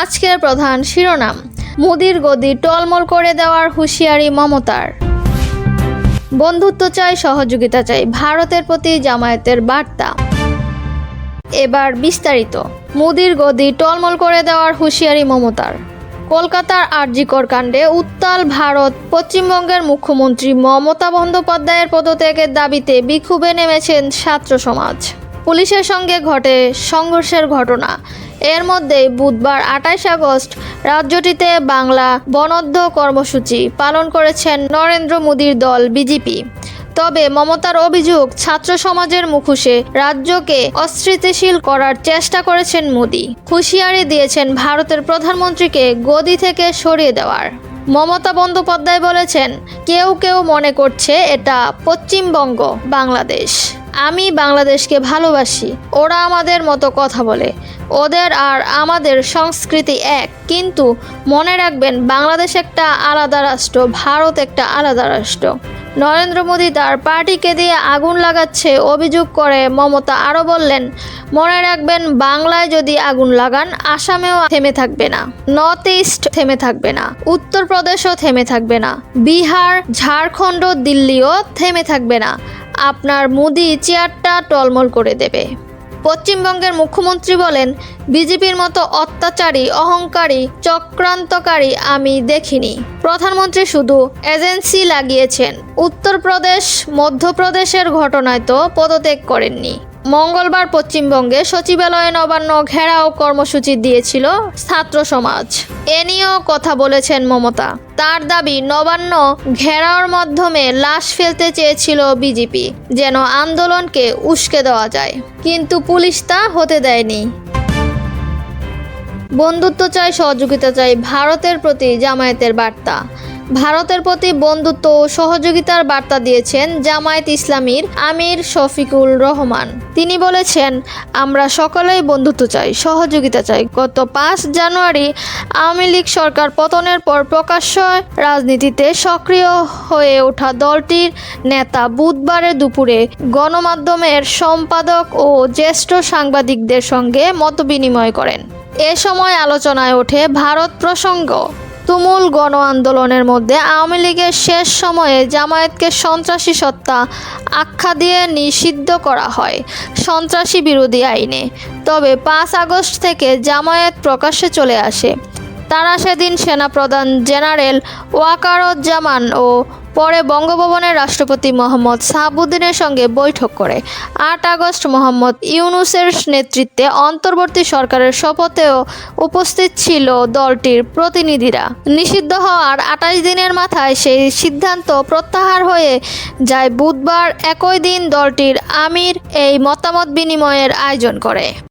আজকের প্রধান শিরোনাম, মোদির গদি টলমল করে দেওয়ার হুঁশিয়ারি মমতার। বন্ধুত্ব চাই, সহযোগিতা চাই, ভারতের প্রতি জামায়াতের বার্তা। এবার বিস্তারিত, মোদির গদি টলমল করে দেওয়ার হুঁশিয়ারি মমতার। কলকাতার আরজিকর কাণ্ডে উত্তাল ভারত, পশ্চিমবঙ্গের মুখ্যমন্ত্রী মমতা বন্দ্যোপাধ্যায়ের পদত্যাগের দাবিতে বিক্ষোভে নেমেছেন ছাত্র সমাজ। পুলিশের সঙ্গে ঘটে সংঘর্ষের ঘটনা। এর মধ্যেই বুধবার আঠাইশ আগস্ট রাজ্যটিতে বাংলা বনদ্ধ কর্মসূচি পালন করেছেন নরেন্দ্র মোদীর দল বিজেপি। তবে মমতার অভিযোগ ছাত্র সমাজের মুখোশে রাজ্যকে অস্থিতিশীল করার চেষ্টা করেছেন মোদী। হুঁশিয়ারি দিয়েছেন ভারতের প্রধানমন্ত্রীকে গদি থেকে সরিয়ে দেওয়ার। মমতা বন্দ্যোপাধ্যায় বলেছেন, কেউ কেউ মনে করছে এটা পশ্চিমবঙ্গ, বাংলাদেশ। আমি বাংলাদেশকে ভালোবাসি। ওরা আমাদের মতো কথা বলে। ওদের আর আমাদের সংস্কৃতি এক। কিন্তু মনে রাখবেন, বাংলাদেশ একটা আলাদা রাষ্ট্র, ভারত একটা আলাদা রাষ্ট্র। নরেন্দ্র মোদী তার পার্টিকে দিয়ে আগুন লাগাচ্ছে, অভিযোগ করে মমতা আরও বললেন, মনে রাখবেন, বাংলায় যদি আগুন লাগান, আসামেও থেমে থাকবে না। নর্থ ইস্ট থেমে থাকবে না। উত্তরপ্রদেশও থেমে থাকবে না। বিহার, ঝাড়খণ্ড, দিল্লিও থেমে থাকবে না। আপনার মুদি চেয়ারটা টলমল করে দেবে। পশ্চিমবঙ্গের মুখ্যমন্ত্রী বলেন, বিজেপির মতো অত্যাচারী, অহংকারী, চক্রান্তকারী আমি দেখিনি। প্রধানমন্ত্রী শুধু এজেন্সি লাগিয়েছেন। উত্তরপ্রদেশ, মধ্যপ্রদেশের ঘটনায় তো পদত্যাগ করেননি। মঙ্গলবার পশ্চিমবঙ্গে সচিবালয়ে নবান্ন ঘেরাও কর্মসূচি দিয়েছিল ছাত্র সমাজ। এ নিয়েও কথা বলেছেন মমতা। তার দাবি, নবান্ন ঘেরাওর মাধ্যমে লাশ ফেলতে চেয়েছিল বিজেপি, যেন আন্দোলনকে উস্কে দেওয়া যায়। কিন্তু পুলিশ তা হতে দেয়নি। বন্ধুত্ব চাই, সহযোগিতা চাই, ভারতের প্রতি জামায়াতের বার্তা। ভারতের প্রতি বন্ধুত্ব ও সহযোগিতার বার্তা দিয়েছেন জামায়াত ইসলামীর আমির শফিকুল রহমান। তিনি বলেছেন, আমরা সকলেই বন্ধুত্ব চাই, সহযোগিতা চাই। গত পাঁচ জানুয়ারি আওয়ামী লীগ সরকার পতনের পর প্রকাশ্য রাজনীতিতে সক্রিয় হয়ে ওঠা দলটির নেতা বুধবারের দুপুরে গণমাধ্যমের সম্পাদক ও জ্যেষ্ঠ সাংবাদিকদের সঙ্গে মতবিনিময় করেন। এ সময় আলোচনায় ওঠে ভারত প্রসঙ্গ। তুমুল গণ আন্দোলনের মধ্যে আওয়ামী লীগের শেষ সময়ে জামায়াতকে সন্ত্রাসী সত্তা আখ্যা দিয়ে নিষিদ্ধ করা হয় সন্ত্রাসী বিরোধী আইনে। তবে পাঁচ আগস্ট থেকে জামায়াত প্রকাশ্যে চলে আসে। তারা সেদিন সেনাপ্রধান জেনারেল ওয়াকারজ্জামান ও পরে বঙ্গভবনের রাষ্ট্রপতি মোহাম্মদ সাহাবুদ্দিনের সঙ্গে বৈঠক করে। আট আগস্ট মোহাম্মদ ইউনুসের নেতৃত্বে অন্তর্বর্তী সরকারের শপথেও উপস্থিত ছিল দলটির প্রতিনিধিরা। নিষিদ্ধ হওয়ার আঠাশ দিনের মাথায় সেই সিদ্ধান্ত প্রত্যাহার হয়ে যায় বুধবার একই দিন দলটির আমির এই মতামত বিনিময়ের আয়োজন করে।